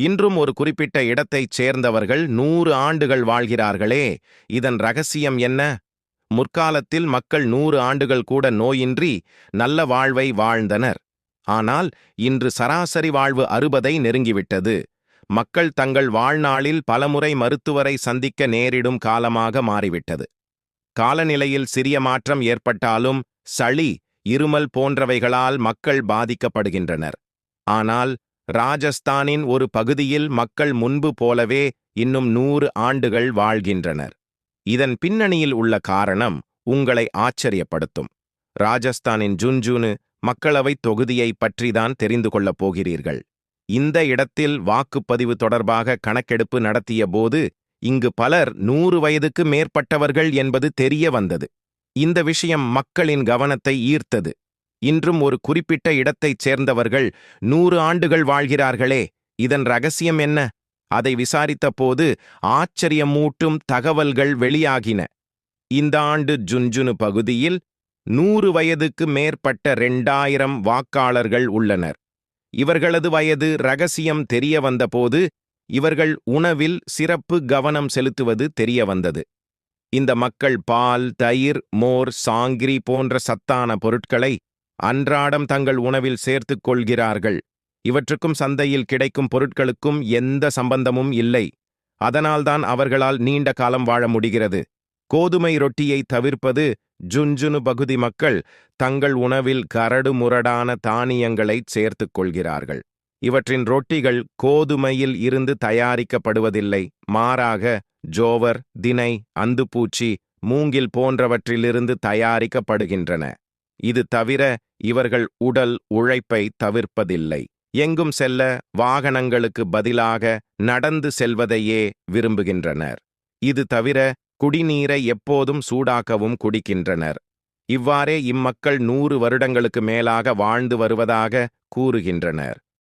இன்றும் ஒரு குறிப்பிட்ட இடத்தைச் சேர்ந்தவர்கள் நூறு ஆண்டுகள் வாழ்கிறார்களே இதன் ரகசியம் என்ன? முற்காலத்தில் மக்கள் நூறு ஆண்டுகள் கூட நோயின்றி நல்ல வாழ்வை வாழ்ந்தனர். ஆனால் இன்று சராசரி வாழ்வு அறுபதை நெருங்கிவிட்டது. மக்கள் தங்கள் வாழ்நாளில் பலமுறை மருத்துவரை சந்திக்க நேரிடும் காலமாக மாறிவிட்டது. காலநிலையில் சிறிய மாற்றம் ஏற்பட்டாலும் சளி இருமல் போன்றவைகளால் மக்கள் பாதிக்கப்படுகின்றனர். ஆனால் ராஜஸ்தானின் ஒரு பகுதியில் மக்கள் முன்பு போலவே இன்னும் நூறு ஆண்டுகள் வாழ்கின்றனர். இதன் பின்னணியில் உள்ள காரணம் உங்களை ஆச்சரியப்படுத்தும். ராஜஸ்தானின் ஜுன்ஜுனு மக்களவைத் தொகுதியைப் பற்றிதான் தெரிந்து கொள்ளப் போகிறீர்கள். இந்த இடத்தில் வாக்குப்பதிவு தொடர்பாக கணக்கெடுப்பு நடத்திய போது இங்கு பலர் நூறு வயதுக்கு மேற்பட்டவர்கள் என்பது தெரிய வந்தது. இந்த விஷயம் மக்களின் கவனத்தை ஈர்த்தது. இன்றும் ஒரு குறிப்பிட்ட இடத்தைச் சேர்ந்தவர்கள் நூறு ஆண்டுகள் வாழ்கிறார்களே இதன் ரகசியம் என்ன? அதை விசாரித்தபோது ஆச்சரியமூட்டும் தகவல்கள் வெளியாகின. இந்த ஆண்டு ஜுன்ஜுனு பகுதியில் நூறு வயதுக்கு மேற்பட்ட ரெண்டாயிரம் வாக்காளர்கள் உள்ளனர். இவர்களது வயது ரகசியம் தெரிய வந்தபோது இவர்கள் உணவில் சிறப்பு கவனம் செலுத்துவது தெரிய வந்தது இந்த மக்கள் பால் தயிர் மோர் சாங்கிரி போன்ற சத்தான பொருட்களை அன்றாடம் தங்கள் உணவில் சேர்த்துக் கொள்கிறார்கள். இவற்றுக்கும் சந்தையில் கிடைக்கும் பொருட்களுக்கும் எந்த சம்பந்தமும் இல்லை. அதனால்தான் அவர்களால் நீண்ட காலம் வாழ முடிகிறது. கோதுமை ரொட்டியை தவிர்ப்பது ஜுன்ஜுனு பகுதி மக்கள் தங்கள் உணவில் கரடு முரடான தானியங்களைச் சேர்த்துக் கொள்கிறார்கள். இவற்றின் ரொட்டிகள் கோதுமையில் இருந்து தயாரிக்கப்படுவதில்லை. மாறாக ஜோவர் தினை அந்துப்பூச்சி மூங்கில் போன்றவற்றிலிருந்து தயாரிக்கப்படுகின்றன. இது தவிர இவர்கள் உடல் உழைப்பை தவிர்ப்பதில்லை. எங்கும் செல்ல வாகனங்களுக்கு பதிலாக நடந்து செல்வதையே விரும்புகின்றனர். இது தவிர குடிநீரை எப்போதும் சூடாக்கவும் குடிக்கின்றனர். இவ்வாறே இம்மக்கள் நூறு வருடங்களுக்கு மேலாக வாழ்ந்து வருவதாக கூறுகின்றனர்.